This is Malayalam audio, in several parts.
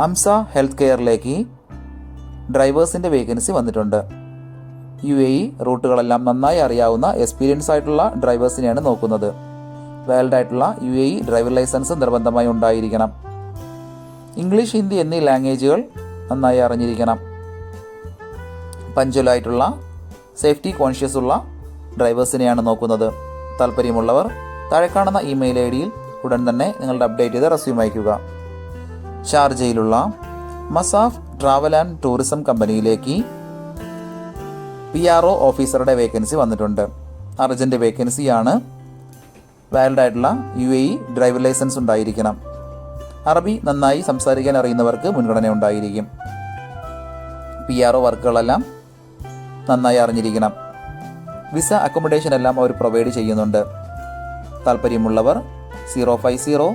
അംസ ഹെൽത്ത് കെയറിലേക്ക് ഡ്രൈവേഴ്സിന്റെ വേക്കൻസി വന്നിട്ടുണ്ട്. യു എ ഇ റൂട്ടുകളെല്ലാം നന്നായി അറിയാവുന്ന എക്സ്പീരിയൻസ് ആയിട്ടുള്ള ഡ്രൈവേഴ്സിനെയാണ് നോക്കുന്നത്. വാലിഡ് ആയിട്ടുള്ള U A E driver license നിർബന്ധമായി ഉണ്ടായിരിക്കണം. ഇംഗ്ലീഷ് ഹിന്ദി എന്നീ ലാംഗ്വേജുകൾ നന്നായി അറിഞ്ഞിരിക്കണം. പഞ്ചുലായിട്ടുള്ള സേഫ്റ്റി കോൺഷ്യസ് ഉള്ള ഡ്രൈവേഴ്സിനെയാണ് നോക്കുന്നത്. താല്പര്യമുള്ളവർ താഴെ കാണുന്ന ഇമെയിൽ ഐ ഡിയിൽ ഉടൻ തന്നെ നിങ്ങളുടെ അപ്ഡേറ്റ് ചെയ്ത റെസ്യൂം അയയ്ക്കുക. ഷാർജയിലുള്ള മസാഫ് ട്രാവൽ ആൻഡ് ടൂറിസം കമ്പനിയിലേക്ക് പി ആർ ഒ ഓഫീസറുടെ വേക്കൻസി വന്നിട്ടുണ്ട്. അർജന്റ് വേക്കൻസിയാണ് വാലിഡ് ആയിട്ടുള്ള U A E driver license ഉണ്ടായിരിക്കണം. അറബി നന്നായി സംസാരിക്കാൻ അറിയുന്നവർക്ക് മുൻഗണന ഉണ്ടായിരിക്കും. പി ആർ ഒ വർക്കുകളെല്ലാം നന്നായി അറിഞ്ഞിരിക്കണം. വിസ അക്കോമഡേഷൻ എല്ലാം അവർ പ്രൊവൈഡ് ചെയ്യുന്നുണ്ട്. താല്പര്യമുള്ളവർ zero five zero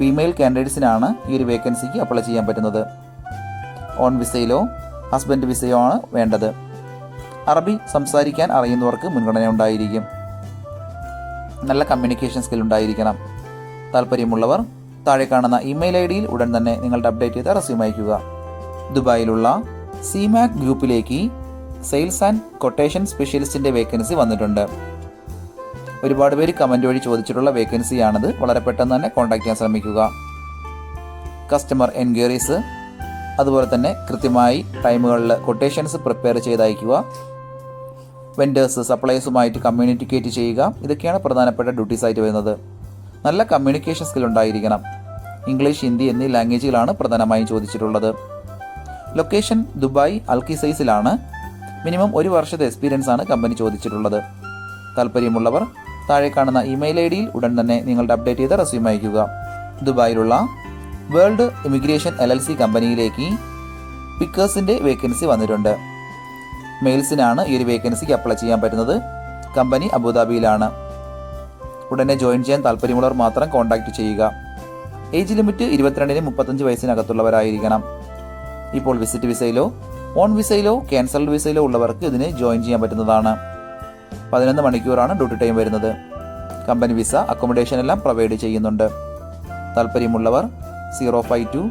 ഫീമെയിൽ കാൻഡിഡേറ്റ്സിനാണ് ഈ ഒരു വേക്കൻസിക്ക് അപ്ലൈ ചെയ്യാൻ പറ്റുന്നത്. ഓൺ വിസയിലോ ഹസ്ബൻഡ് വിസയോ ആണ് വേണ്ടത്. അറബി സംസാരിക്കാൻ അറിയുന്നവർക്ക് മുൻഗണന ഉണ്ടായിരിക്കും. നല്ല കമ്മ്യൂണിക്കേഷൻ സ്കിൽ ഉണ്ടായിരിക്കണം. താല്പര്യമുള്ളവർ താഴെ കാണുന്ന ഇമെയിൽ ഐ ഡിയിൽ ഉടൻ തന്നെ നിങ്ങളുടെ അപ്ഡേറ്റ് ചെയ്ത റെസ്യൂം അയക്കുക ദുബായിലുള്ള സിമാക് ഗ്രൂപ്പിലേക്ക് സെയിൽസ് ആൻഡ് കൊട്ടേഷൻ സ്പെഷ്യലിസ്റ്റിന്റെ വേക്കൻസി വന്നിട്ടുണ്ട്. ഒരുപാട് പേര് കമന്റ് വഴി ചോദിച്ചിട്ടുള്ള വേക്കൻസിയാണിത് വളരെ പെട്ടെന്ന് തന്നെ കോൺടാക്ട് ചെയ്യാൻ ശ്രമിക്കുക. കസ്റ്റമർ എൻക്വയറീസ് അതുപോലെ തന്നെ കൃത്യമായി ടൈമുകളിൽ കൊട്ടേഷൻസ് പ്രിപ്പയർ ചെയ്ത് അയക്കുക വെൻഡേഴ്സ് സപ്ലൈസുമായിട്ട് കമ്മ്യൂണിക്കേറ്റ് ചെയ്യുക. ഇതൊക്കെയാണ് പ്രധാനപ്പെട്ട ഡ്യൂട്ടീസ് ആയിട്ട് വരുന്നത്. നല്ല കമ്മ്യൂണിക്കേഷൻ സ്കിൽ ഉണ്ടായിരിക്കണം. ഇംഗ്ലീഷ് ഹിന്ദി എന്നീ ലാംഗ്വേജുകളാണ് പ്രധാനമായും ചോദിച്ചിട്ടുള്ളത്. ലൊക്കേഷൻ ദുബായ് അൽക്കിസൈസിലാണ് മിനിമം ഒരു വർഷത്തെ എക്സ്പീരിയൻസ് ആണ് കമ്പനി ചോദിച്ചിട്ടുള്ളത്. താല്പര്യമുള്ളവർ താഴെ കാണുന്ന ഇമെയിൽ ഐ ഡിയിൽ ഉടൻ തന്നെ നിങ്ങളുടെ അപ്ഡേറ്റ് ചെയ്ത റെസ്യൂം അയക്കുക ദുബായിലുള്ള world immigration L L C കമ്പനിയിലേക്ക് പിക്കേഴ്സിന്റെ വേക്കൻസി വന്നിട്ടുണ്ട്. മെയിൽസിനാണ് ഈ ഒരു വേക്കൻസിക്ക് അപ്ലൈ ചെയ്യാൻ പറ്റുന്നത്. കമ്പനി അബുദാബിയിലാണ്. ഉടനെ ജോയിൻ ചെയ്യാൻ താല്പര്യമുള്ളവർ മാത്രം കോൺടാക്ട് ചെയ്യുക. ഏജ് ലിമിറ്റ് ഇരുപത്തിരണ്ടിന് മുപ്പത്തഞ്ച് വയസ്സിനകത്തുള്ളവരായിരിക്കണം. ഇപ്പോൾ വിസിറ്റ് വിസയിലോ ഓൺ വിസയിലോ ക്യാൻസൽഡ് വിസയിലോ ഉള്ളവർക്ക് ഇതിന് ജോയിൻ ചെയ്യാൻ പറ്റുന്നതാണ്. പതിനൊന്ന് മണിക്കൂറാണ് ഡ്യൂട്ടി ടൈം വരുന്നത്. കമ്പനി വിസ അക്കോമഡേഷൻ എല്ലാം പ്രൊവൈഡ് ചെയ്യുന്നുണ്ട്. താല്പര്യമുള്ളവർ zero five two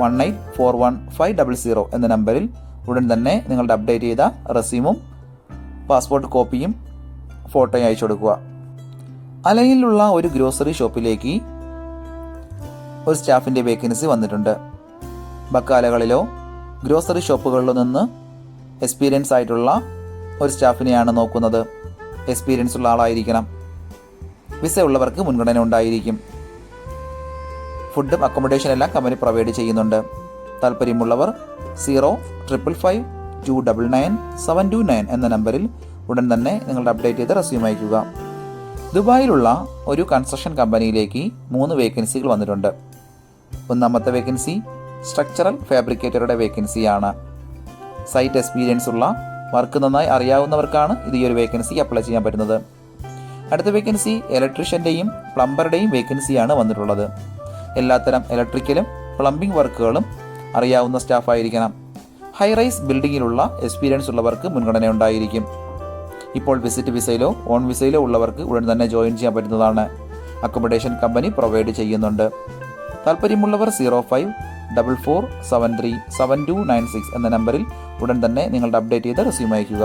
one eight four one five double zero എന്ന നമ്പറിൽ ഉടൻ തന്നെ നിങ്ങളുടെ അപ്ഡേറ്റ് ചെയ്ത റെസ്യൂമും പാസ്പോർട്ട് കോപ്പിയും ഫോട്ടോയും അയച്ചു കൊടുക്കുക. അലയിലുള്ള ഒരു ഗ്രോസറി ഷോപ്പിലേക്ക് ഒരു സ്റ്റാഫിന്റെ വേക്കൻസി വന്നിട്ടുണ്ട്. ബക്കാലകളിലോ ഗ്രോസറി ഷോപ്പുകളിലോ നിന്ന് എക്സ്പീരിയൻസ് ആയിട്ടുള്ള ഒരു സ്റ്റാഫിനെയാണ് നോക്കുന്നത്. എക്സ്പീരിയൻസ് ഉള്ള ആളായിരിക്കണം. വിസ ഉള്ളവർക്ക് മുൻഗണന ഉണ്ടായിരിക്കും. ഫുഡും അക്കോമഡേഷൻ എല്ലാം കമ്പനി പ്രൊവൈഡ് ചെയ്യുന്നുണ്ട്. താല്പര്യമുള്ളവർ zero triple five two double nine seven two nine എന്ന നമ്പറിൽ ഉടൻ തന്നെ നിങ്ങളുടെ അപ്ഡേറ്റ് ചെയ്ത് റെസ്യൂം അയക്കുക ദുബായിലുള്ള ഒരു കൺസ്ട്രക്ഷൻ കമ്പനിയിലേക്ക് മൂന്ന് വേക്കൻസികൾ വന്നിട്ടുണ്ട്. ഒന്നാമത്തെ വേക്കൻസി സ്ട്രക്ചറൽ ഫാബ്രിക്കേറ്ററുടെ വേക്കൻസിയാണ് സൈറ്റ് എക്സ്പീരിയൻസ് ഉള്ള വർക്ക് നന്നായി അറിയാവുന്നവർക്കാണ് ഇത് ഈ ഒരു വേക്കൻസി അപ്ലൈ ചെയ്യാൻ പറ്റുന്നത്. അടുത്ത വേക്കൻസി ഇലക്ട്രീഷ്യന്റെയും പ്ലംബറുടെയും വേക്കൻസിയാണ് വന്നിട്ടുള്ളത്. എല്ലാത്തരം ഇലക്ട്രിക്കലും പ്ലംബിംഗ് വർക്കുകളും അറിയാവുന്ന സ്റ്റാഫായിരിക്കണം ഹൈ റൈസ് ബിൽഡിങ്ങിലുള്ള എക്സ്പീരിയൻസ് ഉള്ളവർക്ക് മുൻഗണന ഉണ്ടായിരിക്കും. ഇപ്പോൾ വിസിറ്റ് വിസയിലോ ഓൺ വിസയിലോ ഉള്ളവർക്ക് ഉടൻ തന്നെ ജോയിൻ ചെയ്യാൻ പറ്റുന്നതാണ്. അക്കോമഡേഷൻ കമ്പനി പ്രൊവൈഡ് ചെയ്യുന്നുണ്ട്. താല്പര്യമുള്ളവർ zero five double four seven three seven two nine six എന്ന നമ്പറിൽ ഉടൻ തന്നെ നിങ്ങളുടെ അപ്ഡേറ്റ് ചെയ്ത റെസ്യൂം അയക്കുക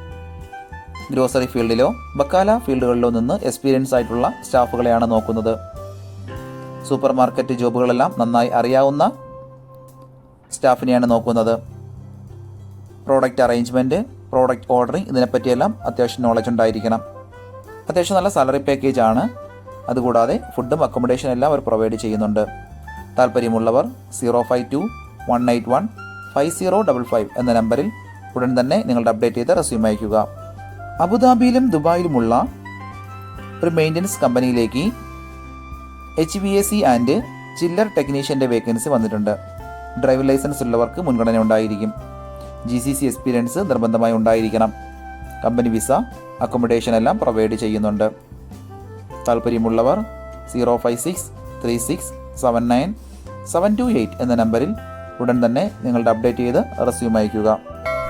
ഗ്രോസറി ഫീൽഡിലോ ബക്കാല ഫീൽഡുകളിലോ നിന്ന് എക്സ്പീരിയൻസ് ആയിട്ടുള്ള സ്റ്റാഫുകളെയാണ് നോക്കുന്നത്. സൂപ്പർ മാർക്കറ്റ് ജോബുകളെല്ലാം നന്നായി അറിയാവുന്ന സ്റ്റാഫിനെയാണ് നോക്കുന്നത്. പ്രോഡക്റ്റ് അറേഞ്ച്മെന്റ് പ്രോഡക്റ്റ് ഓർഡറിങ് ഇതിനെപ്പറ്റിയെല്ലാം അത്യാവശ്യം നോളജ് ഉണ്ടായിരിക്കണം. അത്യാവശ്യം നല്ല സാലറി പാക്കേജ് ആണ്. അതുകൂടാതെ ഫുഡും അക്കോമഡേഷൻ എല്ലാം അവർ പ്രൊവൈഡ് ചെയ്യുന്നുണ്ട്. താല്പര്യമുള്ളവർ zero five two one eight one five zero double five എന്ന നമ്പറിൽ ഉടൻ തന്നെ നിങ്ങളുടെ അപ്ഡേറ്റ് ചെയ്ത റെസ്യൂം അയയ്ക്കുക. അബുദാബിയിലും ദുബായിലുമുള്ള ഒരു മെയിന്റനൻസ് കമ്പനിയിലേക്ക് H V A C and chiller ടെക്നീഷ്യന്റെ vacancy വന്നിട്ടുണ്ട്. ഡ്രൈവിംഗ് ലൈസൻസ് ഉള്ളവർക്ക് മുൻഗണന ഉണ്ടായിരിക്കും. ജി സി സി എക്സ്പീരിയൻസ് നിർബന്ധമായി ഉണ്ടായിരിക്കണം. കമ്പനി വിസ അക്കോമഡേഷൻ എല്ലാം പ്രൊവൈഡ് ചെയ്യുന്നുണ്ട്. താല്പര്യമുള്ളവർ zero five six three six seven nine seven two eight എന്ന നമ്പറിൽ ഉടൻ തന്നെ നിങ്ങളുടെ അപ്ഡേറ്റ് ചെയ്ത് റെസ്യൂം അയയ്ക്കുക.